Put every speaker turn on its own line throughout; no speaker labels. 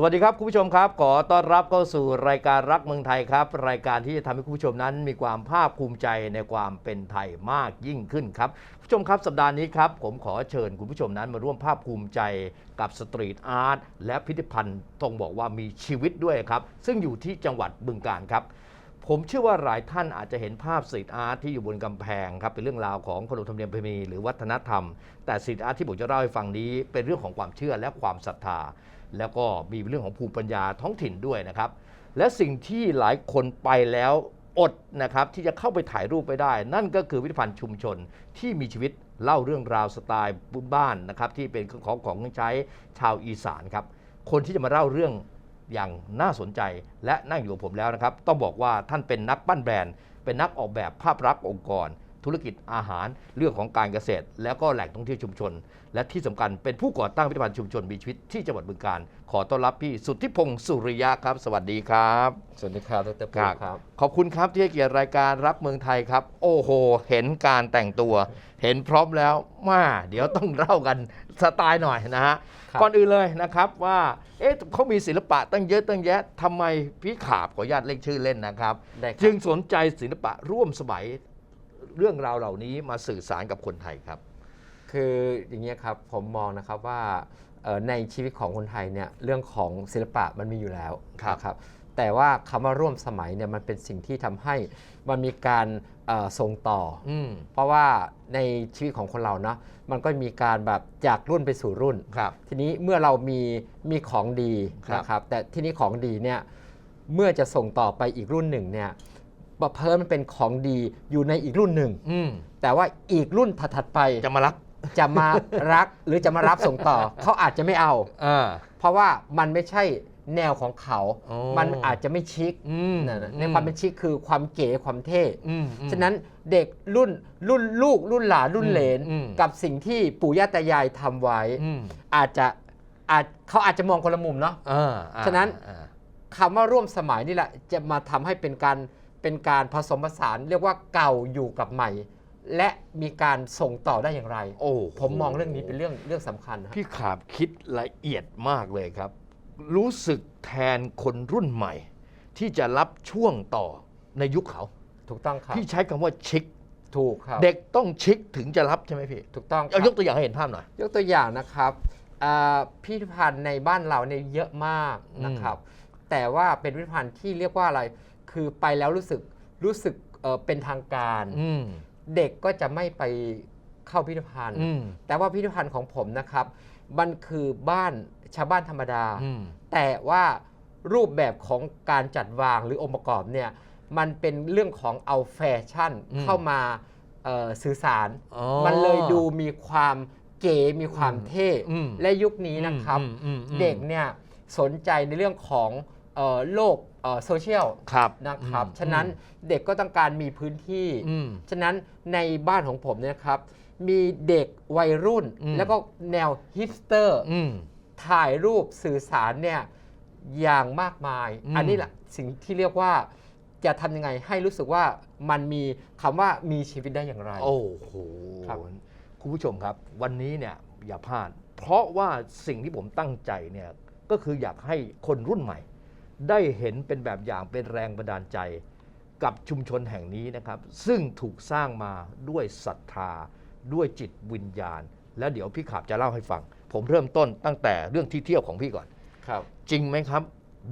สวัสดีครับคุณผู้ชมครับ ขอต้อนรับเข้าสู่รายการรักเมืองไทยครับ รายการที่จะทำให้คุณผู้ชมนั้น มีความภาคภูมิใจในความเป็นไทยมากยิ่งขึ้นครับคุณผู้ชมครับสัปดาห์นี้ครับผมขอเชิญคุณผู้ชมนั้นมาร่วมภาคภูมิใจกับสตรีทอาร์ตและพิพิธภัณฑ์ต้องบอกว่ามีชีวิตด้วยครับ ซึ่งอยู่ที่จังหวัดบึงกาฬครับ ผมเชื่อว่าหลายท่านอาจจะเห็นภาพสตรีทอาร์ตที่อยู่บนกำแพงครับเป็นเรื่องราวของขนบธรรมเนียมประเพณีหรือวัฒนธรรม แต่สตรีทอาร์ตที่ผมจะเล่าให้ฟังนี้ เป็นเรื่องของความเชื่อและความศรัทธา แล้วก็มีเรื่องของภูมิปัญญาท้องถิ่นด้วยนะครับ และสิ่งที่หลายคนไปแล้วอดนะครับที่จะเข้าไปถ่ายรูปไปได้ นั่นก็คือพิพิธภัณฑ์ชุมชนที่มีชีวิตเล่าเรื่องราวสไตล์บ้านนะครับที่เป็นของของใช้ชาวอีสานครับคนที่จะมาเล่าเรื่อง อย่างน่าสนใจและนั่งอยู่กับผมแล้วนะครับ ต้องบอกว่าท่านเป็นนักปั้นแบรนด์ เป็นนักออกแบบภาพลักษณ์องค์กร ธุรกิจอาหารเรื่องของการเกษตร แล้วก็แหล่งท่องเที่ยวชุมชน และที่สำคัญเป็นผู้ก่อตั้งพิพิธภัณฑ์ชุมชนมีชีวิตที่จังหวัดบึงกาฬขอต้อนรับพี่สุทธิพงศ์สุริยะครับ สวัสดีครับ
สวัสดีครับดร
ครั
ปุ๊
บ
ครับ
ขอบคุณครับที่ให้เกียรติรายการรักเมืองไทยครับ โอ้โห เห็นการแต่งตัว เห็นพร้อมแล้วมาเดี๋ยวต้องเล่ากันสไตล์หน่อยนะฮะ
ครับ
ก่อนอื่นเลยนะครับว่าเอ๊ะเขามีศิลปะตั้งเยอะตั้งแยะทำไมพี่ขาบขออนุญาตเรียกชื่อเล่นนะครับ
ได้ครับ
จึงสนใจศิลปะร่วมสมัย เรื่องราวเหล่านี้มาสื่อสารกับคนไทยครับ
คืออย่างเงี้ยครับผมมองนะครับว่าเอ่อในชีวิตของคนไทยเนี่ยเรื่องของศิลปะมันมีอยู่แล้ว
ครับ
นะครับแต่ว่าคำว่าร่วมสมัยเนี่ยมันเป็นสิ่งที่ทำให้มันมีการเอ่อส่งต่ออ
อืม
เพราะว่าในชีวิตของคนเรานะมันก็มีการแบบจากรุ่นไปสู่รุ่น
ครับ
ทีนี้เมื่อเรามีมีของดี
ครับ
นะครับแต่ที่นี้ของดีเนี่ยเมื่อจะส่งต่อไปอีกรุ่นหนึ่งเนี่ย บัเพิ่มมันเป็นของดีอยู่ในอีกรุ่นหนึ่ง
อืม
แต่ว่าอีกรุ่นถัดๆไป
จะมารับ
จะมารักหรือจะมารับส่งต่อ เขาอาจจะไม่เอา
อ่า
เพราะว่ามันไม่ใช่แนวของเขา
อ๋อ
มันอาจจะไม่ชิค
อืม
นะนะในความเป็นชิคคือความเก๋ความเท่
อืมอืม
ฉะนั้นเด็กรุ่นรุ่นลูก รุ่นหลานรุ่นเหลน
อืม
กับสิ่งที่ปู่ย่าตายายทำไว้
อืม
อาจจะอาจเขาอาจจะมองคนละมุมเนาะ
อ่าอ่า
ฉะนั้น
อ่า
คำว่าร่วมสมัยนี่แหละจะมาทำให้เป็นการ เป็นการผสมผสานเรียกว่าเก่าอยู่กับใหม่ และมีการส่งต่อได้อย่างไร
โอ้โห
ผมมองเรื่องนี้เป็นเรื่องเรื่องสำคัญนะ
พี่ขาบคิดละเอียดมากเลยครับ รู้สึกแทนคนรุ่นใหม่ ที่จะรับช่วงต่อในยุคเขา
ถูกต้องครับ
พี่ใช้คำว่าชิค
ถูกครับ
เด็กต้องชิคถึงจะรับใช่ไหมพี่
ถูกต้องค
เอา
รับ
ยกตัวอย่างให้เห็นภาพหน่อย
ยกตัวอย่างนะครับอ่าพิพิธภัณฑ์ในบ้านเราเนี่ยเยอะมากนะครับ แต่ว่าเป็นพิพิธภัณฑ์ที่เรียกว่าอะไร คือไปแล้วรู้สึกรู้สึกเอ่อเป็นทางการ
อืม
เด็กก็จะไม่ไปเข้าพิพิธภัณฑ์
อืม
แต่ว่าพิพิธภัณฑ์ของผมนะครับ มันคือบ้านชาวบ้านธรรมดา
อืม
แต่ว่ารูปแบบของการจัดวางหรือองค์ประกอบเนี่ยมันเป็นเรื่องของเอาแฟชั่น
อืม
เข้ามาเอ่อสื่อสาร
อ๋อ
มันเลยดูมีความเก๋มีความเท่
อืม
และยุคนี้นะครับ
อืมอืมอืม
เด็กเนี่ยสนใจในเรื่องของเอ่อโลกเอ่อ โซเชียล
ครับ
นะครับ
อืม
ฉะนั้นเด็กก็ต้องการมีพื้นที่
อืม
ฉะนั้นในบ้านของผมเนี่ยนะครับ มีเด็กวัยรุ่น
อืม
แล้วก็แนวฮิปสเตอร์
อืม
ถ่ายรูปสื่อสารเนี่ยอย่างมากมาย
อืม
อันนี้แหละสิ่งที่เรียกว่าจะทำยังไงให้รู้สึกว่ามันมีคำว่ามีชีวิตได้อย่างไร
โอ้โห
ครับ
คุณผู้ชมครับ วันนี้เนี่ยอย่าพลาด เพราะว่าสิ่งที่ผมตั้งใจเนี่ยก็คืออยากให้คนรุ่นใหม่ ได้เห็นเป็นแบบอย่างเป็นแรงบันดาลใจกับชุมชนแห่งนี้นะครับ ซึ่งถูกสร้างมาด้วยศรัทธา ด้วยจิตวิญญาณ แล้วเดี๋ยวพี่ขับจะเล่าให้ฟัง ผมเริ่มต้นตั้งแต่เรื่องที่เที่ยวของพี่ก่อน
ครับ
จริงไหมครับ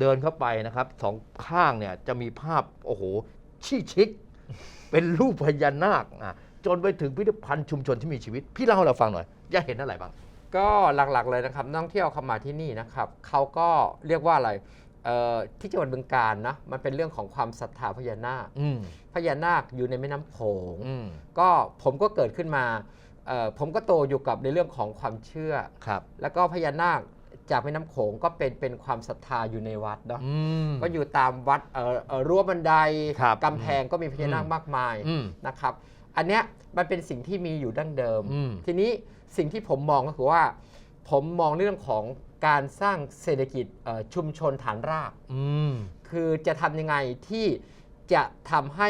เดินเข้าไปนะครับสองข้างเนี่ยจะมีภาพโอ้โหชี้ชิคเป็นรูปพญานาคอะจนไปถึงพิพิธภัณฑ์ชุมชนที่มีชีวิต พี่เล่าให้เราฟังหน่อยจะเห็นอะไรบ้าง
ก็หลักๆเลยนะครับนักท่องเที่ยวเข้ามาที่นี่นะครับเขาก็เรียกว่าอะไรเอ่อ ที่จังหวัดบึงกาฬนะมันเป็นเรื่องของความศรัทธาพญานาค
อืม
พญานาคอยู่ในแม่น้ำโขง
อืม
ก็ผมก็เกิดขึ้นมาเอ่อผมก็โตอยู่กับในเรื่องของความเชื่อ
ครับ
แล้วก็พญานาคจากแม่น้ำโขงก็เป็นเป็นความศรัทธาอยู่ในวัดเนาะ
อืม
ก็อยู่ตามวัดเอ่อเอ่อรั้วบันได
ครับ
กำแพงก็มีพญานาค
อืม
มากมาย
อืม
นะครับ อันเนี้ยมันเป็นสิ่งที่มีอยู่ดั้งเดิม
อืม
ทีนี้สิ่งที่ผมมองก็คือว่า ผมมองเรื่องของ การสร้างเศรษฐกิจเอ่อชุมชนฐานราก
อืม
คือจะทำยังไงที่จะทำให้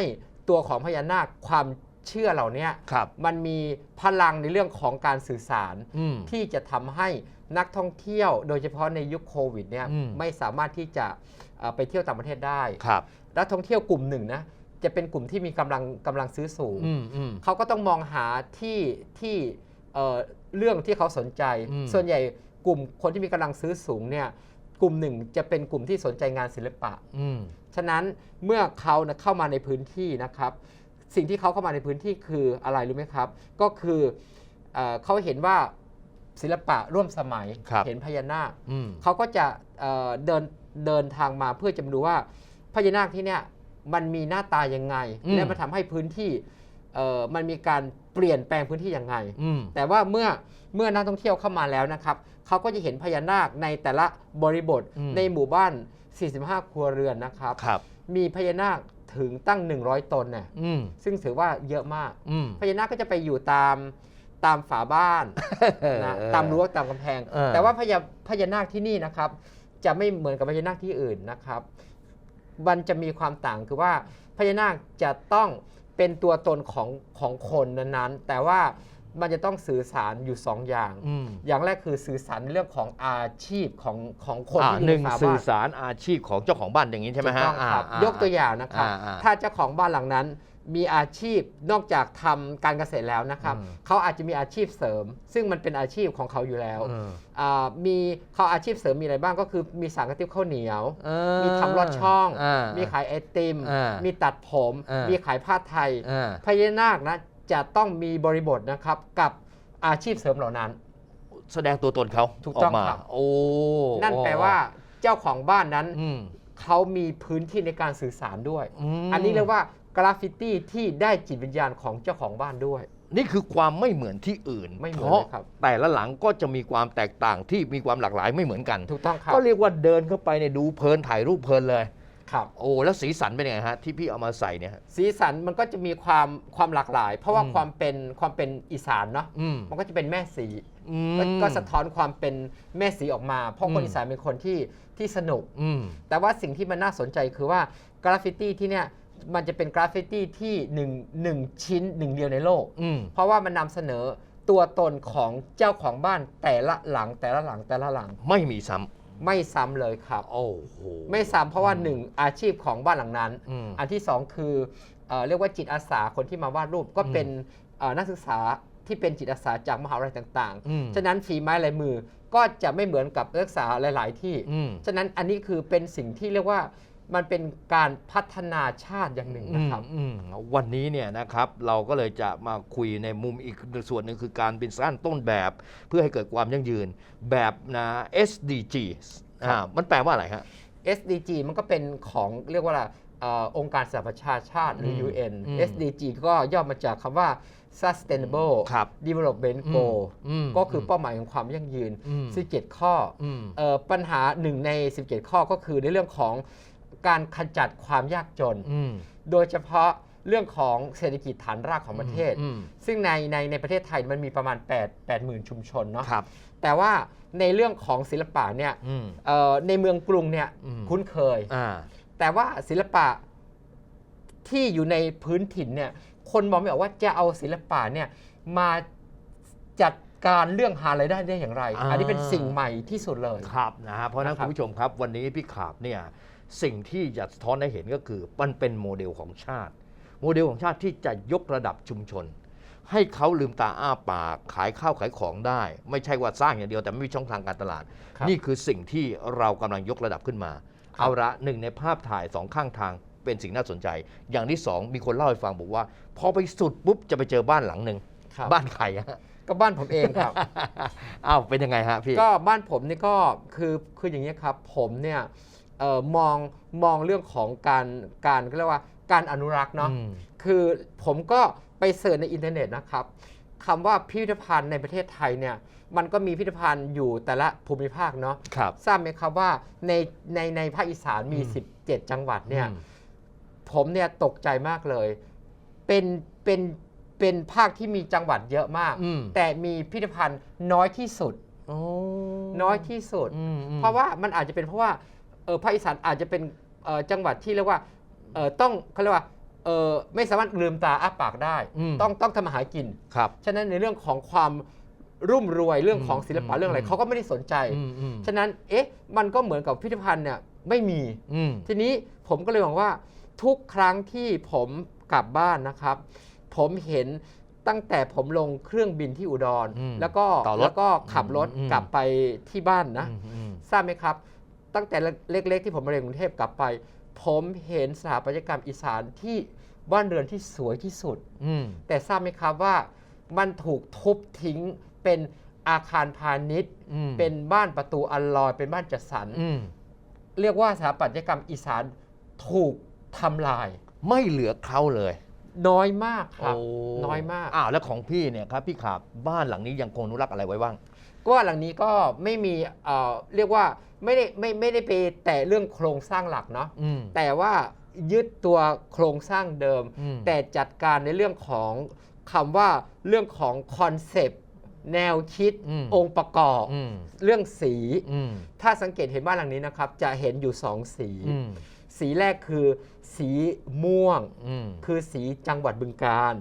ตัวของพญานาคความเชื่อเหล่าเนี้ย
ครับ
มันมีพลังในเรื่องของการสื่อสาร
อืม
ที่จะทำให้นักท่องเที่ยว โดยเฉพาะในยุคโควิดเนี่ย
อืม
ไม่สามารถที่จะเอ่อไปเที่ยวต่างประเทศได้
ครับ
นักท่องเที่ยวกลุ่มหนึ่งนะจะเป็นกลุ่มที่มีกำลังกำลังซื้อสูง
อืมอืม
เขาก็ต้องมองหาที่ที่เอ่อเรื่องที่เขาสนใจ
อืม
ส่วนใหญ่ กลุ่มคนที่มีกำลังซื้อสูงเนี่ยกลุ่มหนึ่งจะเป็นกลุ่มที่สนใจงานศิลปะ
อืม
ฉะนั้นเมื่อเขานะเข้ามาในพื้นที่นะครับ สิ่งที่เขาเข้ามาในพื้นที่คืออะไรรู้ไหมครับ ก็คือเออเขาเห็นว่าศิลปะร่วมสมัย
ครับ
เห็นพญานาค
อืม
เขาก็จะเอ่อเดินเดินทางมาเพื่อจะมาดูว่าพญานาคที่เนี่ยมันมีหน้าตายังไง
อืม
และมันทำให้พื้นที่เอ่อ มันมีการเปลี่ยนแปลงพื้นที่ยังไง
อืม
แต่ว่าเมื่อเมื่อนักท่องเที่ยวเข้ามาแล้วนะครับเขาก็จะเห็นพญานาคในแต่ละบริบท
อืม
ในหมู่บ้าน 45 ครัวเรือนนะครับ
ครับ
มีพญานาคถึงตั้ง 100 ตนเนี่ย
อืม
ซึ่งถือว่าเยอะมาก
อืม
พญานาคก็จะไปอยู่ตามตามฝาบ้านนะ
เออ
ตามรั้วตามกำแพง
เออ
แต่ว่าพญาพญานาคที่นี่นะครับ จะไม่เหมือนกับพญานาคที่อื่นนะครับ มันจะมีความต่างคือว่าพญานาคจะต้อง เป็นตัวตนของของคนนั้นๆ แต่ว่ามันจะต้องสื่อสารอยู่สองอย่าง
อืม
อย่างแรกคือสื่อสารในเรื่องของอาชีพของของคน
อ่า
ที่อยู่
หนึ่ง
ในฝา
สื่
บ้า
อนสารอาชีพของเจ้าของบ้านอย่างนี้ใช่ไหม
ถูก
ฮะ
ต้องครับ
อ่าย
กตัวอย่างนะครับ
อ่าอ่า
ถ้าเจ้าของบ้านหลังนั้น มีอาชีพนอกจากทำการเกษตรแล้วนะครับ
อืม
เขาอาจจะมีอาชีพเสริม ซึ่งมันเป็นอาชีพของเขาอยู่แล้ว
เออ
อ่ามีเขาอาชีพเสริมมีอะไรบ้างก็คือมีสางกระติบข้าวเหนียว
เออ
มีทำลอดช่องามีขายไอติม
อ่ามี
มีตัดผม
อ่ามี
มีขายผ้าไทย
อ่า
พญานาคนะจะต้องมีบริบทนะครับกับอาชีพเสริมเหล่านั้น
แสดงตัวตนเขา
ถูกต้อง
มา
ครับ
โอ้
นั่นแปลว่าเจ้าของบ้านนั้น
อืม
เขามีพื้นที่ในการสื่อสารด้วย
ม
อันนี้เรียกว่า กราฟฟิตี้ที่ได้จิตวิญญาณของเจ้าของบ้านด้วย
นี่คือความไม่เหมือนที่อื่น
ไม่เหมือน
เพราะ
เลยครับ
แต่ละหลังก็จะมีความแตกต่างที่มีความหลากหลายไม่เหมือนกัน
ถูกต้องครับ
ก็เรียกว่าเดินเข้าไปเนี่ยดูเพลินถ่ายรูปเพลินเลย
ครับ
โอ้แล้วสีสันเป็นยังไงฮะที่พี่เอามาใส่เนี่ยฮะ
สีสันมันก็จะมีความความหลากหลาย เพราะว่า
อืม
ความเป็นความเป็นอีสานเนาะ
อืม
มันก็จะเป็นแม่สี
อืม
ก็ก็สะท้อนความเป็นแม่สีออกมา เพราะคน
อืม
อีสานเป็นคนที่ที่สนุก
อืม
แต่ว่าสิ่งที่มันน่าสนใจคือว่ากราฟฟิตี้ที่เนี่ย มันจะเป็นกราฟฟิตี้ที่หนึ่งหนึ่งชิ้นหนึ่งเดียวในโลก
อืม
เพราะว่ามันนำเสนอตัวตนของเจ้าของบ้านแต่ละหลังแต่ละหลังแต่ละหลัง
ไม่มีซ้
ไม่ซ้ำเลยครับำ
โอ้โห
ไม่ซ้ำเพราะว่าหนึ่งอาชีพของบ้านหลังนั้น
อืม
อันที่สองคือเอ่อเรียกว่าจิตอาสาคนที่มาวาดรูปก็เป็นเอ่อนักศึกษาที่เป็นจิตอาสาจากมหาวิทยาลัยต่าง
อืม
ๆ ฉะนั้นฝีไม้ลายมือก็จะไม่เหมือนกับนักศึกษาหลาย ๆ ที่
อืม
ฉะนั้นอันนี้คือเป็นสิ่งที่เรียกว่า มันเป็นการพัฒนาชาติอย่างหนึ่งนะครับ
อืมอืมวันนี้เนี่ยนะครับเราก็เลยจะมาคุยในมุมอีกส่วนหนึ่งคือการเป็นสร้างต้นแบบ เพื่อให้เกิดความยั่งยืนแบบนะ SDG อ่ามันแปลว่าอะไรฮะ
SDG มันก็เป็นของเรียกว่าอะไรเอ่อองค์การสหประชาชาติหรือ
ม
UN
อืม
SDG ก็ย่อมาจากคำว่า sustainable
ครับ
development goal
อืม
ก็คือเป้าหมายของความยั่งยืน
อืม
17 ข้ออ
อืม
เอ่อปัญหาหนึ่งใน 17 ข้อก็คือในเรื่องของ การขจัดความยากจน
อืม
โดยเฉพาะเรื่องของเศรษฐกิจฐานรากของประเทศ
อืม
ซึ่งในในในประเทศไทยมันมีประมาณ 8 8 0,000ชุมชนเนาะ
ครับ
แต่ว่าในเรื่องของศิลปะเนี่ย
อืม
เอ่อในเมืองกรุงเนี่ย
อืม
คุ้นเคย
อ่า
แต่ว่าศิลปะที่อยู่ในพื้นถิ่นเนี่ยคนมองไม่ออกว่าจะเอาศิลปะเนี่ยมาจัดการเรื่องหารายได้ได้อย่างไร
อ่า
อันนี้เป็นสิ่งใหม่ที่สุดเลย
ครับนะฮะเพราะฉะนั้น
นะครับ
คุณผู้ชมครับวันนี้พี่ขาบเนี่ย สิ่งที่จะสะท้อนให้เห็นก็คือมันเป็นโมเดลของชาติ โมเดลของชาติที่จะยกระดับชุมชน ให้เขาลืมตาอ้าปากขายข้าวขายของได้ ไม่ใช่ว่าสร้างอย่างเดียวแต่ไม่มีช่องทางการตลาด
ครับ
นี่คือสิ่งที่เรากำลังยกระดับขึ้นมา
ครับ
เอาละหนึ่งในภาพถ่ายสองข้างทางเป็นสิ่งน่าสนใจ อย่างที่สองมีคนเล่าให้ฟังบอกว่า พอไปสุดปุ๊บจะไปเจอบ้านหลังหนึ่ง
ครับ
บ้านใครฮะ
ก็บ้านผมเองครับ
อ้าวเป็นยังไงฮะพี่
ก็บ้านผมนี่ก็คือคืออย่างนี้ยครับ ผมเนี่ย เอ่อมองมองเรื่องของการการเรียกว่าการอนุรักษ์เนาะ
อืม
คือผมก็ไปเสิร์ชในอินเทอร์เน็ตนะครับคำว่าพิพิธภัณฑ์ในประเทศไทยเนี่ยมันก็มีพิพิธภัณฑ์อยู่แต่ละภูมิภาคเนาะ
ครับ
ทราบไหมครับว่าในในในภาคอีสานมี
อืม
17 จังหวัดเนี่ย
อืม
ผมเนี่ยตกใจมากเลย เป็นเป็นเป็นภาคที่มีจังหวัดเยอะมาก
อืม
แต่มีพิพิธภัณฑ์น้อยที่สุด
โอ้
น้อยที่สุด
อืมอืม
เพราะว่ามันอาจจะเป็นเพราะว่า เออภาคอีสานอาจจะเป็นเอ่อจังหวัดที่เรียกว่าเออต้องเขาเรียกว่าเออไม่สามารถลืมตาอ้าปากได้
อืม
ต้องต้องทำมาหากิน
ครับ
ฉะนั้นในเรื่องของความรุ่มรวยเรื่องของ
อืม
ศิลปะ
อืม
เรื่องอะไร
อืม
เขาก็ไม่ได้สนใจ
อืมอืม
ฉะนั้นเอ๊ะมันก็เหมือนกับพิพิธภัณฑ์เนี่ยไม่มี
อืม
ทีนี้ผมก็เลยหวังว่าทุกครั้งที่ผมกลับบ้านนะครับ ผมเห็นตั้งแต่ผมลงเครื่องบินที่อุดร
อืม
แล้วก็
ต่อรถ
แล้วก็ขับรถ
อืม
กลับไปที่บ้านนะ
อืมอืม
ทราบไหมครับ ตั้งแต่เล็ก ๆ ที่ผมมาเรียนกรุงเทพกลับไป ผมเห็นสถาปัตยกรรมอีสานที่บ้านเรือนที่สวยที่สุด
อืม
แต่ทราบไหมครับว่ามันถูกทุบทิ้งเป็นอาคารพาณิชย์
อืม
เป็นบ้านประตูอัลลอย เป็นบ้านจัดสรร
อืม
เรียกว่าสถาปัตยกรรมอีสานถูกทำลาย
ไม่เหลือเขาเลย
น้อยมากครับ
โน้
อยมาก
อ้าวแล้วของพี่เนี่ยครับ พี่ขาบบ้านหลังนี้ยังคงอนุรักษ์อะไรไว้บ้าง
ก็หลังนี้ก็ไม่มีเอ่อเรียกว่าไม่ได้ไม่ไม่ได้ไปแต่เรื่องโครงสร้างหลักเนาะ
อืม
แต่ว่ายึดตัวโครงสร้างเดิม
อืม
แต่จัดการในเรื่องของคำว่าเรื่องของคอนเซปต์แนวคิด
อืม
องค์ประกอบ
อืม
เรื่องสี
อืม
ถ้าสังเกตเห็นบ้านหลังนี้นะครับ จะเห็นอยู่สองสี
อืม
สีแรกคือสีม่วง
อืม
คือสีจังหวัดบึงการ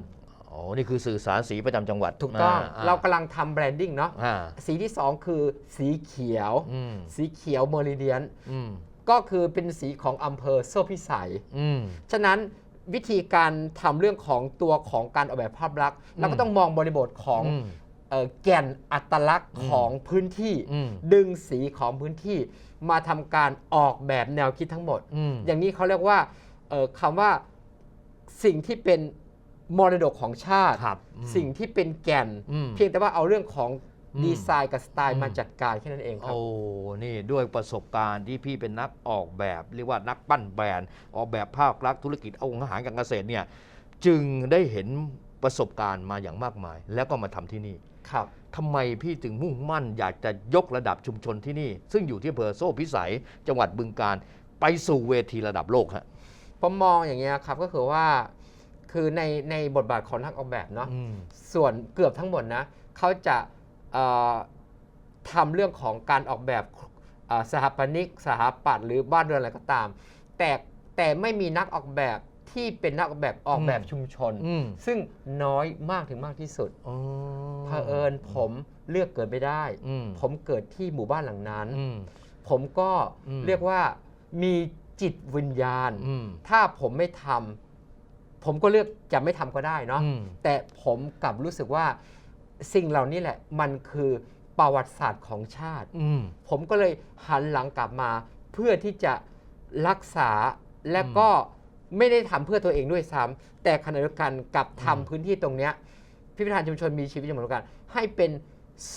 อ๋อ นี่คือสื่อสารสีประจำจังหวัด
ถูกต้อง
อ่
เรากำลังทำแบรนดิ้งเนาะ
อ่า
สีที่ 2 คือสีเขียว
อืม
สีเขียวเมอริเดียน
อืม
ก็คือเป็นสีของอำเภอโซ่พิสัย
อืม
ฉะนั้นวิธีการทำเรื่องของตัวของการออกแบบภาพลักษณ์เราก็ต้องมองบริบทของ
อืม
เอ่อแก่นอัตลักษณ์
อืม
ของพื้นที่
อืม
ดึงสีของพื้นที่ มาทำการออกแบบแนวคิดทั้งหมด
อืม
อย่างนี้เขาเรียกว่าเอ่อคำว่าสิ่งที่เป็น มรดกของชาติ
ครับอืม
สิ่งที่เป็นแก่น
อืม
เพียงแต่ว่าเอาเรื่องของ
อืม
ดีไซน์กับสไต
อื
ล์
ม
มาจัดการแค่นั้นเองครับ
โอ้ นี่ด้วยประสบการณ์ที่พี่เป็นนักออกแบบ เรียกว่านักปั้นแบรนด์ ออกแบบภาคลักษณ์ธุรกิจเอาอาหารการเกษตรเนี่ย จึงได้เห็นประสบการณ์มาอย่างมากมาย แล้วก็มาทำที่นี่
ครับ
ทำไมพี่ถึงมุ่งมั่น อยากจะยกระดับชุมชนที่นี่ ซึ่งอยู่ที่อำเภอโซ่พิสัย จังหวัดบึงการ ไปสู่เวทีระดับโลกฮะ
ผมมองอย่างเงี้ยครับก็คือว่า คือในในบทบาทของนักออกแบบเนาะ
อืม
ส่วนเกือบทั้งหมดนะเขาจะเอ่อทำเรื่องของการออกแบบเอ่อสถาปนิกสถาปัตย์หรือบ้านเรือนอะไรก็ตาม แต่แต่ไม่มีนักออกแบบที่เป็นนักออกแบบออกแบบชุมชน
อืม
ซึ่งน้อยมากถึงมากที่สุด
อ๋อ
เผอิญผมเลือกเกิดไม่ได้
อืม
ผมเกิดที่หมู่บ้านหลังนั้น
อืม
ผมก็
อืม
เรียกว่ามีจิตวิญญาณ
อืม
ถ้าผมไม่ทำ ผมก็เลือกจะไม่ทำก็ได้เนาะ
อืม
แต่ผมกลับรู้สึกว่าสิ่งเหล่านี้แหละมันคือประวัติศาสตร์ของชาติ
อืม
ผมก็เลยหันหลังกลับมาเพื่อที่จะรักษาและก็ไม่ได้ทำเพื่อตัวเองด้วยซ้ำแต่ขณะเดียวกันกลับทำ
อืม
พื้นที่ตรงเนี้ยพิพิธภัณฑ์ชุมชนมีชีวิตอย่างเหมือนกัน ให้เป็น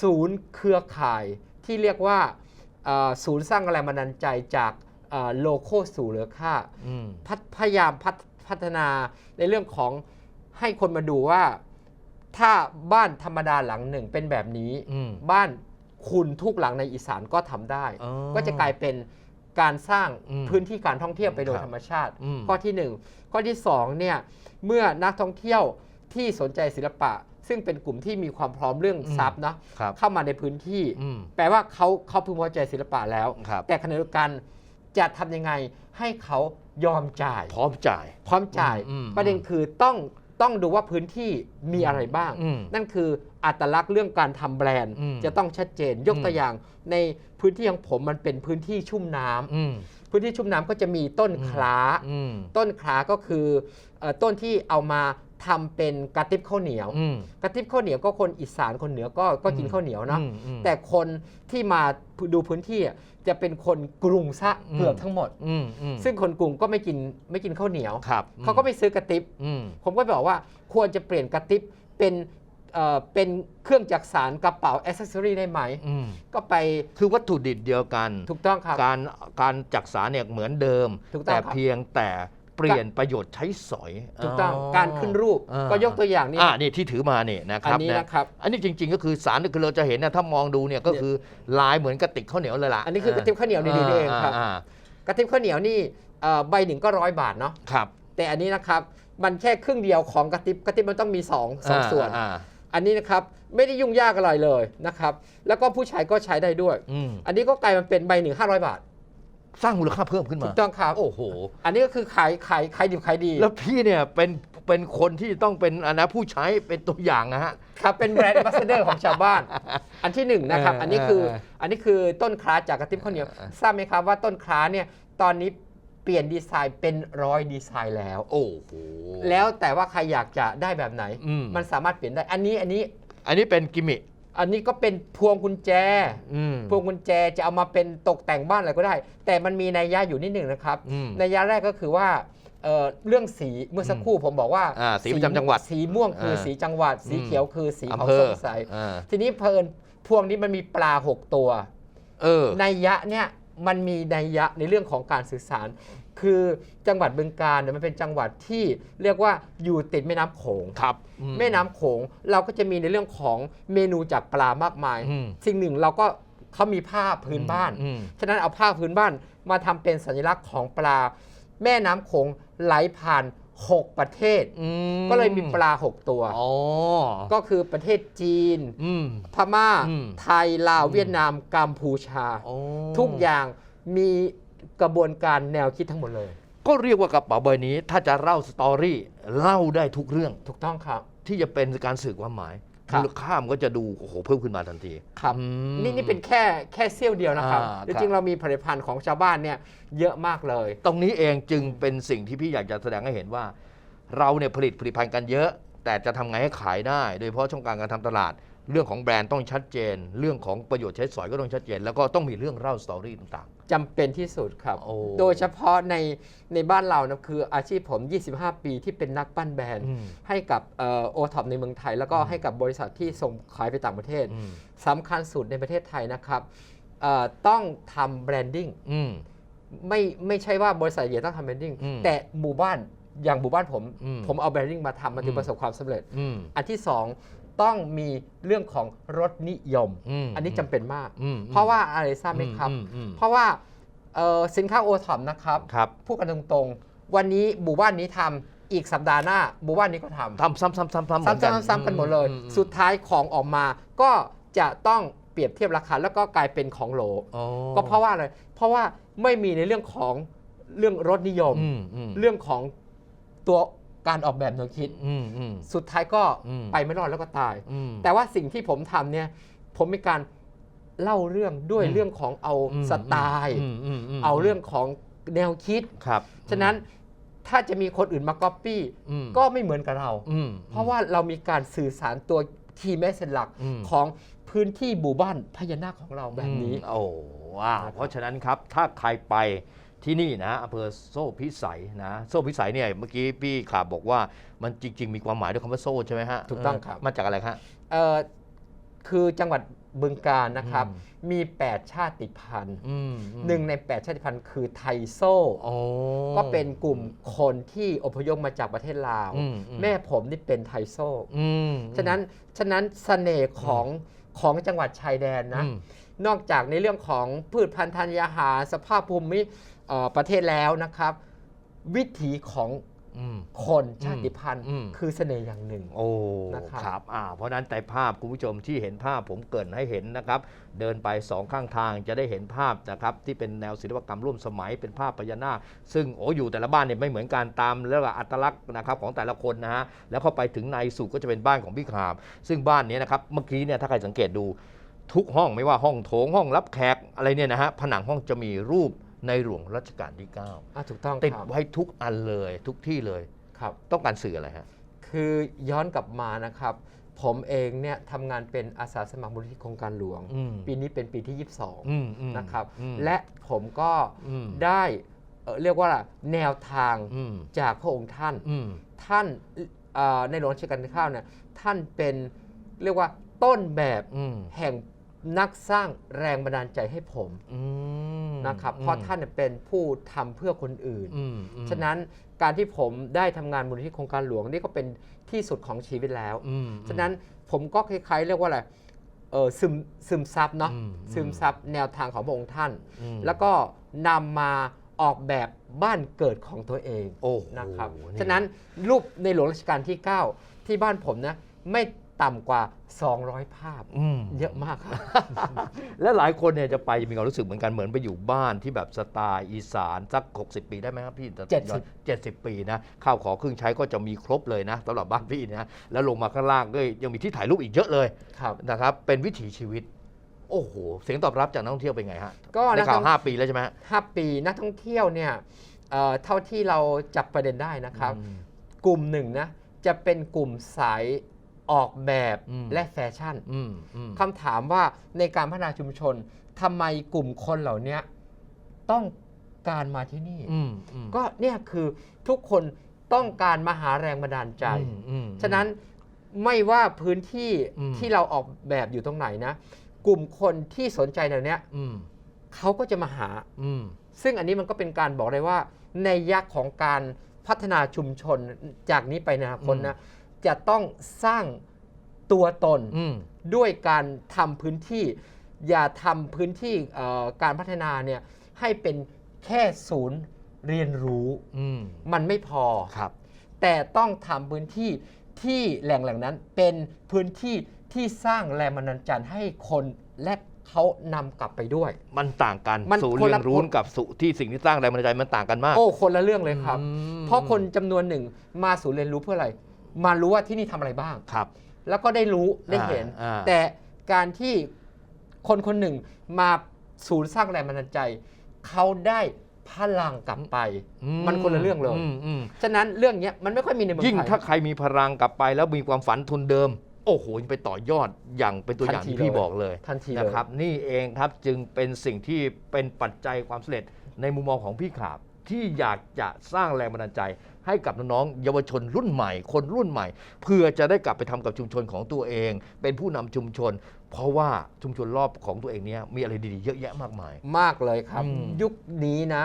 ศูนย์เครือข่ายที่เรียกว่าเอ่อศูนย์สร้างแรงบันดาลใจจากโลโก้สู่เหลือค่า
อืม
พัฒพยายามพัฒ พัฒนาในเรื่องของให้คนมาดูว่า ถ้าบ้านธรรมดาหลังหนึ่งเป็นแบบนี้
อืม
บ้านคุณทุกหลังในอีสานก็ทำได้
อ๋อ
ก็จะกลายเป็นการสร้าง
อืม
พื้นที่การท่องเที่ยวไปโดย
ครับ
ธรรมชาติ
อืม
ข้อที่หนึ่งข้อที่สองเนี่ยเมื่อนักท่องเที่ยวที่สนใจศิลปะ ซึ่งเป็นกลุ่มที่มีความพร้อมเรื่องทรัพย์นะครับ เข้ามาในพื้นที่
อืม
แปลว่าเขาเขาพึงพอใจศิลปะแล้ว
ครับ
แต่ขณะเดียวกัน จะทำยังไงให้เขายอมจ่าย
พร้อมจ่าย
พร้อมจ่าย
อืมอืม
ประเด็นคือต้องต้องดูว่าพื้นที่มีอะไรบ้าง
อืม
นั่นคืออัตลักษณ์เรื่องการทำแบรนด์
อืม
จะต้องชัดเจนยก
อืม
ตัวอย่าง ในพื้นที่ของผมมันเป็นพื้นที่ชุ่มน้ำ
อืม
พื้นที่ชุ่มน้ำก็จะมีต้น
อืม
คล้า
อืม
ต้นคล้าก็คือเอ่อต้นที่เอามา ทำเป็นกระติบข้าวเหนียว
อืม
กระติบข้าวเหนียวก็คนอีสานคนเหนือก็ก็กิน
อืม
ข้าวเหนียวเนาะ
อืมอืม
แต่คนที่มาดูพื้นที่อะจะเป็นคนกรุงซะ
อืม
เกือบทั้งหมด
อืมอืม
ซึ่งคนกรุงก็ไม่กินไม่กินข้าวเหนียว
ครับ
เขาก็ไปซื้อกระติบ
อืม
ผมก็บอกว่าควรจะเปลี่ยนกระติบเป็นเอ่อเป็นเครื่องจักสารกระเป๋าอ c เซสซอรีได้ไหม
อืม
ก็ไป
คือวัตถุดิบเดียวกัน
ถูกต้องครับ
การการจักษาเนี่ยเหมือนเดิม
ถูกต้อง
แต่
ครับ
เพียงแต่ เปลี่ยนประโยชน์ใช้สอย
ถูกต้องการขึ้นรูป
อ่า
ก็ยกตัวอย่างนี้
อ่านี่ที่ถือมาเนี่ยนะค
อัน
รับ
นี้
นะ
นะครับ
อันนี้จริง ๆ ก็คือสารนี่คือเราจะเห็นนะถ้ามองดูเนี่ยก็คือลายเหมือนกระติกข้าวเหนียวเลยล่ะ
อันนี้คือกระติบข้าวเหนียวดีๆนี่เองครับา
ก
ระติบข้าวเหนียวนี่เอ่อใบหนึ่งก็ร้อยบาทเนาะ
ครับ
แต่อันนี้นะครับมันแค่ครึ่งเดียวของกระติบกระติบมันต้องมีสองสองส่วน
อ่า
อันนี้นะครับไม่ได้ยุ่งยากอะไรเลยนะครับ แล้วก็ผู้ใช้ก็ใช้ได้ด้วย
อืม
อันนี้ก็กลายมาเป็นใบหนึ่งห้าร้อยบาท
สร้างมูลค่าเพิ่มขึ้น
ถู
มา
กต้องครับ
โอ้โห
อันนี้ก็คือขายขายขายดิบขายดี
แล้วพี่เนี่ยเป็นเป็นคนที่ต้องเป็นอนนะผู้ใช้เป็นตัวอย่างนะฮะ
ครับเป็นแบรนด์บัสเดอร์ของชาวบ้าน อันที่หนึ่งนะครับ
เออ
อันนี้คือ
เออ
อันนี้คือต้นคล้าจากกระติบข้าวเหนียว
เออ
ทราบไหมครับว่าต้นคล้าเนี่ยตอนนี้เปลี่ยนดีไซน์เป็นร้อยดีไซน์แล้ว
โอ้โห
แล้วแต่ว่าใครอยากจะได้แบบไหน
อืม
มันสามารถเปลี่ยนได้ อันนี้อันนี้
อันนี้เป็นกิมมิค
อันนี้ก็เป็นพวงกุญแจ
อืม
พวงกุญแจจะเอามาเป็นตกแต่งบ้านอะไรก็ได้ แต่มันมีนัยยะอยู่นิดหนึ่งนะครับ
อืม
นัยยะแรกก็คือว่าเอ่อเรื่องสีเมื่อสักครู่ผมบอกว่า
อ่าสีประจำจังหวัด
สีม่วงคืออาสีจังหวัด สี
อืม
เขียวคือสีของ
อำเภอ
ส้มใส
อ่า
ทีนี้เพลินพวงนี้มันมีปลา6ตัว
เออ
นัยยะเนี่ยมันมีนัยยะในเรื่องของการสื่อสาร คือจังหวัดบึงกาฬเนี่ยมันเป็นจังหวัดที่เรียกว่าอยู่ติดแม่น้ำโขง
ครับ
แม่น้ำโขงเราก็จะมีในเรื่องของเมนูจากปลามากมาย
อืม
สิ่งหนึ่งเราก็เขามีผ้าพื้นบ้าน
อืม
ฉะนั้นเอาผ้าพื้นบ้านมาทำเป็นสัญลักษณ์ของปลา แม่น้ำโขงไหลผ่าน 6 ประเทศ
อืม
ก็เลยมีปลา 6 ตัว
อ๋อ
ก็คือประเทศจีน
อืม
พม่า
อืม
ไทย ลาว เวียดนาม กัมพูชา
อ๋อ
ทุกอย่างมี กระบวนการแนวคิดทั้งหมดเลย
ก็เรียกว่ากระเป๋าใบนี้ ถ้าจะเล่าสตอรี่เล่าได้ทุกเรื่อง
ถูกต้องครับ
ที่จะเป็นการสื่อความหมาย
ครับ
มูลค่ามันก็จะดูโอ้โหเพิ่มขึ้นมาทันที
ครับ
อืม
นี่นี่เป็นแค่แค่เสี้ยวเดียวนะครับ
อ่า
จริงๆเรามีผลิตภัณฑ์ของชาวบ้านเนี่ยเยอะมากเลย
ตรงนี้เองจึงเป็นสิ่งที่พี่อยากจะแสดงให้เห็นว่า เราเนี่ยผลิตผลิตภัณฑ์กันเยอะ แต่จะทำไงให้ขายได้ โดยเฉพาะช่องทางการทำตลาด เรื่องของแบรนด์ต้องชัดเจน เรื่องของประโยชน์ใช้สอยก็ต้องชัดเจน แล้วก็ต้องมีเรื่องเล่าสตอรี่ต่าง
จำเป็นที่สุดครับ
โอ้
โดยเฉพาะในในบ้านเรานะคืออาชีพผม 25 ปีที่เป็นนักปั้นแบรนด์
อืม
ให้กับโอท็อปในเมืองไทย แล้วก็ให้กับบริษัทที่ส่งขายไปต่างประเทศ
ๆอืม
สำคัญสุดในประเทศไทยนะครับเอ่อต้องทำแบรนดิ้ง
อืม
ไม่ไม่ใช่ว่าบริษัทใหญ่ต้องทำแบรนดิ้ง
อืม
แต่หมู่บ้านอย่างหมู่บ้านผม
อืม
ผมเอาแบรนดิ้งมาทำมันถึ
อื
ง
ม
ประสบความสำเร็จ
อืม
อันที่สอง ต้องมีเรื่องของรสนิยม
อืม
อันนี้จำเป็นมาก
อืม
เพราะว่าอะไรทราบไหมครับ
อืมอืม
เพราะว่าเอ่อสินค้าโอท็อปนะครับ
ครับ
พูดกันตรงๆ วันนี้หมู่บ้านนี้ทำอีกสัปดาห์หน้าหมู่บ้านนี้ก็ทำ
ทำซ้ำๆๆๆๆเหมือนกัน
ซ้ำๆๆกันหมดเลย
อืม
สุดท้ายของออกมาก็จะต้องเปรียบเทียบราคาแล้วก็กลายเป็นของโหล
อ๋อ
ก็เพราะว่าอะไร เพราะว่าไม่มีในเรื่องของเรื่องรสนิยม
อืมอืม
เรื่องของตัว การออกแบบแนวคิด
อืมอืม
สุดท้ายก็
อืม
ไปไม่รอดแล้วก็ตาย
อืม
แต่ว่าสิ่งที่ผมทำเนี่ย ผมมีการเล่าเรื่องด้วย
อืม
เรื่องของเอา
อืม
สไตล์
อืมอืมม
เอาเรื่องของแนวคิด
ครับ
ฉะนั้นถ้าจะมีคนอื่นมาก๊อปปี้
อืม
ก็ไม่เหมือนกับเรา
อืม
เพราะว่าเรามีการสื่อสารตัวทีแมสเซจหลัก
อืม
ของพื้นที่หมู่บ้านพญานาคของเราแบบนี้
อืมโอ้ว้าว
นะครับ
เพราะฉะนั้นครับถ้าใครไป ที่นี่นะอำเภอโซ่พิสัยนะโซ่พิสัยเนี่ยเมื่อกี้พี่ขาบอกว่ามันจริง ๆ มีความหมายด้วยคำว่าโซ่ใช่ไหมฮะ
ถูกต้องครับ
เมาจากอะไรครับ
เอ่อคือจังหวัดบึงการนะครับ
อืม
มี 8 ชาติพันธุ์
อืมอืม
หนึ่งใน 8 ชาติพันธุ์คือไทโซ่
โอ้
ก็เป็นกลุ่มคนที่อพยพมาจากประเทศลาว
อืมอืม
แม่ผมนี่เป็นไทโซ่
อืม
ฉะนั้นฉะนั้นเสน่ห์ของของจังหวัดชายแดนนะ
อืม
นอกจากในเรื่องของพืชพันธุ์ธัญญาหารสภาพภูมิเอ่อ ประเทศแล้วนะครับ วิถีของ
อืม
คนชาติพันธุ์
อืม
คือเสน่ห์อย่างหนึ่ง
โอ้
นะครับ
ครับอ่าเพราะฉะนั้นแต่ภาพคุณผู้ชมที่เห็นภาพผมเกรินให้เห็นนะครับ เดินไปสองข้างทางจะได้เห็นภาพนะครับที่เป็นแนวศิลปกรรมร่วมสมัยเป็นภาพพญานาคซึ่งโอ้อยู่แต่ละบ้านเนี่ยไม่เหมือนกันตามแล้วก็อัตลักษณ์นะครับของแต่ละคนนะฮะแล้วเข้าไปถึงในสุดก็จะเป็นบ้านของพี่ขาม ซึ่งบ้านเนี้นะครับเมื่อกี้เนี่ยถ้าใครสังเกตดูทุกห้องไม่ว่าห้องโถงห้องรับแขกอะไรเนี่ยนะฮะผนังห้องจะมีรูป ในหลวงรัชกาลที่9
อะถูกต้อง
ติด
ครับ
ไว้ทุกอันเลยทุกที่เลย
ครับ
ต้องการสื่ออะไรฮะ
คือย้อนกลับมานะครับ ผมเองเนี่ยทำงานเป็นอาสาสมัครมูลที่โครงการหลวง
อืม
ปีนี้เป็นปีที่
อืมอืม
22 นะครับ
อืม
และผมก็
อืม
ได้เอ่อเรียกว่าแนวทาง
อืม
จากพระองค์ท่าน
อืม
ท่านเอ่อในหลวงรัชกาลที่9เนี่ยท่านเป็นเรียกว่าต้นแบบ
อืม
แห่ง นักสร้างแรงบันดาลใจให้ผม
อืม
นะครับเพราะท่านเนี่ยเป็นผู้ทำเพื่อคนอื่น
อืมอืม
ฉะนั้นการที่ผมได้ทำงานมูลนิธิโครงการหลวงนี่ก็เป็นที่สุดของชีวิตแล้ว
อืม
ฉะนั้นผมก็คล้ายๆ เรียกว่าอะไรเออซึมซึมซับเนาะ
อืม
ซึมซับแนวทางของพระองค์ท่าน
อืม
แล้วก็นำมาออกแบบบ้านเกิดของตัวเอง
โอ้โห
นะครับ
นี่
ฉะนั้นรูปในหลวงรัชกาลที่ 9 ที่บ้านผมนะไม่ ต่ำกว่า 200 ภาพ
อืม
เยอะมากครับ
และหลายคนเนี่ยจะไปมีความรู้สึกเหมือนกันเหมือนไปอยู่บ้านที่แบบสไตล์อีสานสัก 60 ปีได้ไหมครับพี่
70
เจ็ดสิบปีนะข้าวของเครื่องใช้ก็จะมีครบเลยนะสำหรับบ้านพี่นะแล้วลงมาข้างล่างก็ยังมีที่ถ่ายรูปอีกเยอะเลย
ครับ
นะครับ เป็นวิถีชีวิต โอ้โห เสียงตอบรับจากนักท่องเที่ยวเป็นไงฮะ
ก็
ใน
นัก
ข่า
ท่
ว
อง
ห้าปีแล้วใช่ไหมฮะ
ห้าปีนักท่องเที่ยวเนี่ยเอ่อเท่าที่เราจับประเด็นได้นะครับ
อืม
กลุ่มหนึ่งนะจะเป็นกลุ่มสาย ออกแบบ
อืม
และแฟชั่น
อืมอืม
คำถามว่าในการพัฒนาชุมชนทำไมกลุ่มคนเหล่านี้ต้องการมาที่นี่
อืมอืม
ก็เนี่ยคือทุกคนต้องการมาหาแรงบันดาลใจ
อืมอืม
ฉะนั้นไม่ว่าพื้นที่
อืม
ที่เราออกแบบอยู่ตรงไหนนะ กลุ่มคนที่สนใจแนวเนี้ย
อืม
เขาก็จะมาหา
อืม
ซึ่งอันนี้มันก็เป็นการบอกเลยว่า ในยักษ์ของการพัฒนาชุมชนจากนี้ไปในอนาคตนะ จะต้องสร้างตัวตน
อืม
ด้วยการทำพื้นที่ อย่าทำพื้นที่เอ่อการพัฒนาเนี่ยให้เป็นแค่ศูนย์เรียนรู้
อืม
มันไม่พอ
ครับ
แต่ต้องทำพื้นที่ที่แหล่งแหล่งนั้นเป็นพื้นที่ที่สร้างแรงบันดาลใจให้คนและเขานำกลับไปด้วย
มันต่างกัน
มัน
ศูนย์
คน
เรี
ละ
ยนรู้กับสุที่สิ่งที่สร้างแรงบันดาลใจมันต่างกันมาก
โอ้ คนละเรื่องเลยครับ
อืม
เพราะคนจำนวนหนึ่งมาศูนย์เรียนรู้เพื่ออะไร มารู้ว่าที่นี่ทำอะไรบ้าง
ครับ
แล้วก็ได้รู้ได้เห็น
อ่าอ่า
แต่การที่คนคนหนึ่งมาศูนย์สร้างแรงบันดาลใจ เขาได้พลังกลับไป มันคนละเรื่องเลย
มอืม
ฉะนั้นเรื่องเนี้ยมันไม่ค่อยมีในเมือง
ยิ่ง
ไทย
ถ้าใครมีพลังกลับไป แล้วมีความฝันทุนเดิม โอ้โหไปต่อยอดอย่างเป็นตัวอย่าง
ทันที
ที่พี่
เลย
บอกเลย
ทันทีเลย
นะครับ นี่เองครับจึงเป็นสิ่งที่เป็นปัจจัยความสำเร็จในมุมมองของพี่ขาบที่อยากจะสร้างแรงบันดาลใจ ให้กับน้องๆเยาวชนรุ่นใหม่ คนรุ่นใหม่ เพื่อจะได้กลับไปทำกับชุมชนของตัวเอง เป็นผู้นำชุมชน เพราะว่าชุมชนรอบของตัวเองเนี้ยมีอะไรดีๆเยอะแยะมากมาย
มากเลยครับ
อืม
ยุคนี้นะ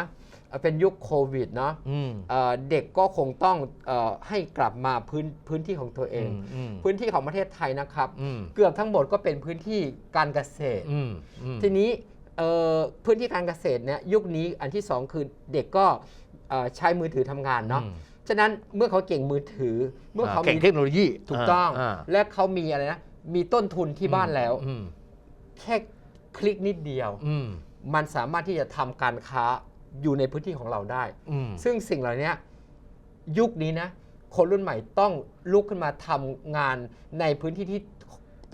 เอ่อเป็นยุคโควิดเนาะ
อืม
เอ่อเด็กก็คงต้องเออให้กลับมาพื้นพื้นที่ของตัวเอง
อืม
พื้นที่ของประเทศไทยนะครับ
อืม
เกือบทั้งหมดก็เป็นพื้นที่การเกษตร
อืมอืม
ทีนี้เอ่อพื้นที่การเกษตรเนี่ยยุคนี้อันที่สองคือเด็กก็เอ่อใช้มือถือทำงานเนาะ
อืม
ฉะนั้นเมื่อเขาเก่งมือถือ เมื่อเขา
เก่
มี
งเทคโนโลยี
ถูกต้องาและเขามีอะไรนะ มีต้นทุนที่บ้านแล้ว
อืม
แค่คลิกนิดเดียว
อืม
มันสามารถที่จะทำการค้าอยู่ในพื้นที่ของเราได้
อืม
ซึ่งสิ่งเหล่านี้ยุคนี้นะ คนรุ่นใหม่ต้องลุกขึ้นมาทำงานในพื้นที่ที่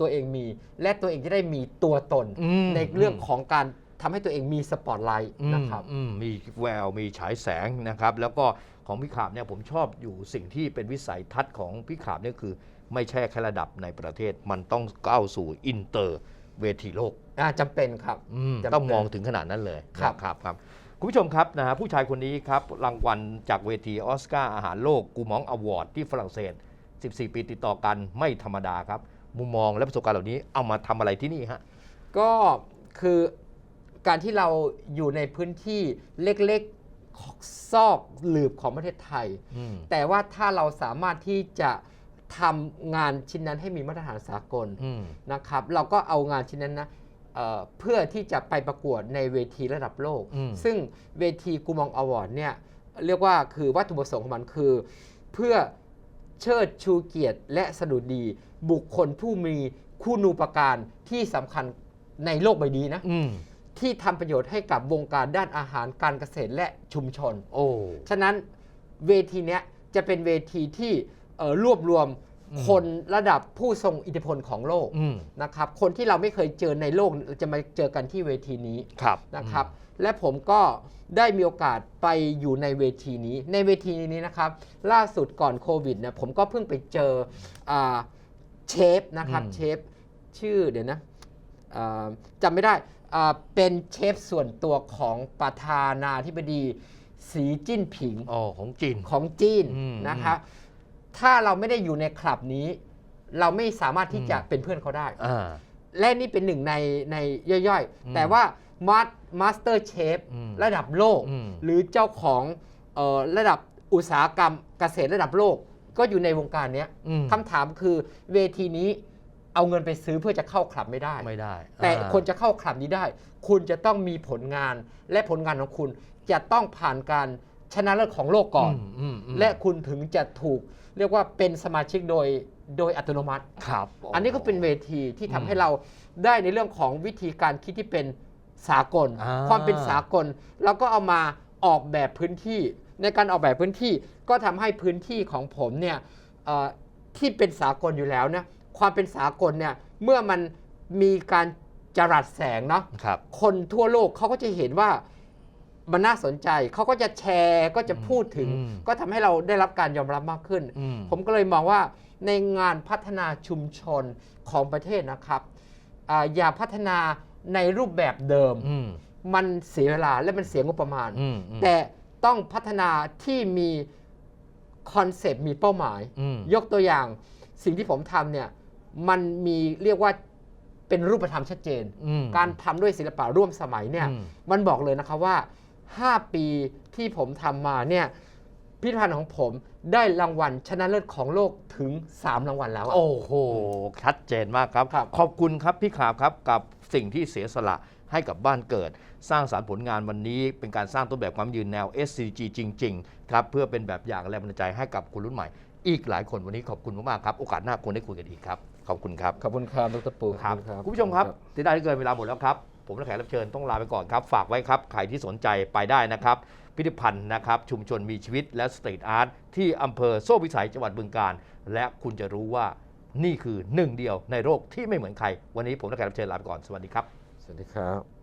ตัวเองมี และตัวเองจะได้มีตัวตน
อืม
ในเรื่องของการ ทำให้ตัวเองมีสปอตไลท์
อืม
นะครับ
อืมมีแววมีฉายแสงนะครับ แล้วก็ของพี่ขาบเนี่ยผมชอบอยู่สิ่งที่เป็นวิสัยทัศน์ของพี่ขาบเนี่ยคือไม่ใช่แค่ระดับในประเทศมันต้องก้าวสู่อินเตอร์เวทีโลก
อ่าจำเป็นครับ
อืม
จำเป็น
ต้องมองถึงขนาดนั้นเลย
ครับ
นะครับครับคุณผู้ชมครับนะฮะผู้ชายคนนี้ครับรางวัลจากเวทีออสการ์อาหารโลกกูมองอวอร์ดที่ฝรั่งเศส 14 ปีติดต่อกันไม่ธรรมดาครับ มุมมองและประสบการณ์เหล่านี้เอามาทำอะไรที่นี่ฮะ
ก็คือ การที่เราอยู่ในพื้นที่เล็กๆซอกหลืบของประเทศไทย
อืม
แต่ว่าถ้าเราสามารถที่จะทำงานชิ้นนั้นให้มีมาตรฐานสากล
อืม
นะครับ เราก็เอางานชิ้นนั้นนะเอ่อเพื่อที่จะไปประกวดในเวทีระดับโลก
อืม
ซึ่งเวทีกูมองอวอร์ดเนี่ยเรียกว่าคือวัตถุประสงค์ของมันคือ เพื่อเชิดชูเกียรติและสดุดี บุคคลผู้มีคุณูปการที่สำคัญในโลกใบนี้นะ
อืม
ที่ทำประโยชน์ให้กับวงการด้านอาหารการเกษตรและชุมชน
โอ้
ฉะนั้นเวทีเนี้ยจะเป็นเวทีที่เอ่อรวบรวม
อืม
คนระดับผู้ทรงอิทธิพลของโลก
อืม
นะครับ คนที่เราไม่เคยเจอในโลกจะมาเจอกันที่เวทีนี้
ครับ
นะครับ และผมก็ได้มีโอกาสไปอยู่ในเวทีนี้ ในเวทีนี้นะครับ ล่าสุดก่อนโควิดเนี่ยผมก็เพิ่งไปเจออาเชฟนะครับเชฟชื่อเดี๋ยวนะอ่าจำไม่ได้อ่า เป็นเชฟส่วนตัวของประธานาธิบดีสีจิ้นผิง
อ๋อของจีน
ของจีน
อืม
นะครับถ้าเราไม่ได้อยู่ในคลับนี้ เราไม่สามารถที่จะ
อืม
เป็นเพื่อนเขาได้
อ่า
และนี่เป็นหนึ่งในในย่อย
อืม
ๆ แต่ว่ามาสมาสเตอร์เชฟ
อืม
ระดับโลก
อืม
หรือเจ้าของเออระดับอุตสาหกรรมเกษตรระดับโลก ก็อยู่ในวงการเนี้ย
อืม
คำถามคือเวทีนี้ เอาเงินไปซื้อเพื่อจะเข้าคลับไม่ได้
ไม่ได้
แต่
อ่า
คนจะเข้าคลับนี้ได้ คุณจะต้องมีผลงานและผลงานของคุณจะต้องผ่านการชนะเลิศของโลกก่อน
มอืม
และคุณถึงจะถูกเรียกว่าเป็นสมาชิกโดยโดยอัตโนมัติ
ครับ
อันนี้ก็เป็นเวทีที่ทำ
อืม
ให้เราได้ในเรื่องของวิธีการคิดที่เป็นสากล
อ่า
ความเป็นสากลแล้วก็เอามาออกแบบพื้นที่ ในการออกแบบพื้นที่ก็ทำให้พื้นที่ของผมเนี่ยเอ่อที่เป็นสากลอยู่แล้วนะ ความเป็นสากลเนี่ยเมื่อมันมีการจรัสแสงเนาะ
ครับ
คนทั่วโลกเขาก็จะเห็นว่ามันน่าสนใจเขาก็จะแชร์ก็จะพูดถึง
อืม
ก็ทำให้เราได้รับการยอมรับมากขึ้น
อืม
ผมก็เลยมองว่าในงานพัฒนาชุมชนของประเทศนะครับอาอย่าพัฒนาในรูปแบบเดิม
อืม
มันเสียเวลาและมันเสียงบประมาณ
อืมอืม
แต่ต้องพัฒนาที่มีคอนเซปต์มีเป้าหมาย
อืม
ยกตัวอย่างสิ่งที่ผมทำเนี่ย มันมีเรียกว่าเป็นรูปธรรมชัดเจน
อืม
การทำด้วยศิลปะร่วมสมัยเนี่ย
อืม
มันบอกเลยนะครับว่า 5 ปีที่ผมทำมาเนี่ยพิพิธภัณฑ์ของผมได้รางวัลชนะเลิศของโลกถึง 3 รางวัลแล้วอะ
โอ้โห ชัดเจนมากครับ
ครับ
ขอบคุณครับพี่ขาบครับกับสิ่งที่เสียสละให้กับบ้านเกิด สร้างสารรค์ผลงานวันนี้เป็นการสร้างต้นแบบความยืนแนว SCG จริง ๆ ครับ เพื่อเป็นแบบอย่างและแรงบันดาลใจให้กับคนรุ่นใหม่ อีกหลายคนวันนี้ขอบคุณมากๆครับ โอกาสหน้าควรได้คุยกันอีกครับ ขอบคุณครับ
ขอบคุณครับดรปู
ครับ
ขอ
คุณผู้ชมครับที่ได้เกินเวลาหมดแล้วครับ ผมและแขกรับเชิญต้องลาไปก่อนครับ ฝากไว้ครับใครที่สนใจไปได้นะครับ พิพิธภัณฑ์นะครับ ชุมชนมีชีวิตและสตรีทอาร์ตที่อำเภอโซ่พิสัยจังหวัดบึงกาฬและคุณจะรู้ว่านี่คือหนึ่งเดียวในโลกที่ไม่เหมือนใคร วันนี้ผมและแขกรับเชิญลาไปก่อนสวัสดีครับ
สวัสดีครับ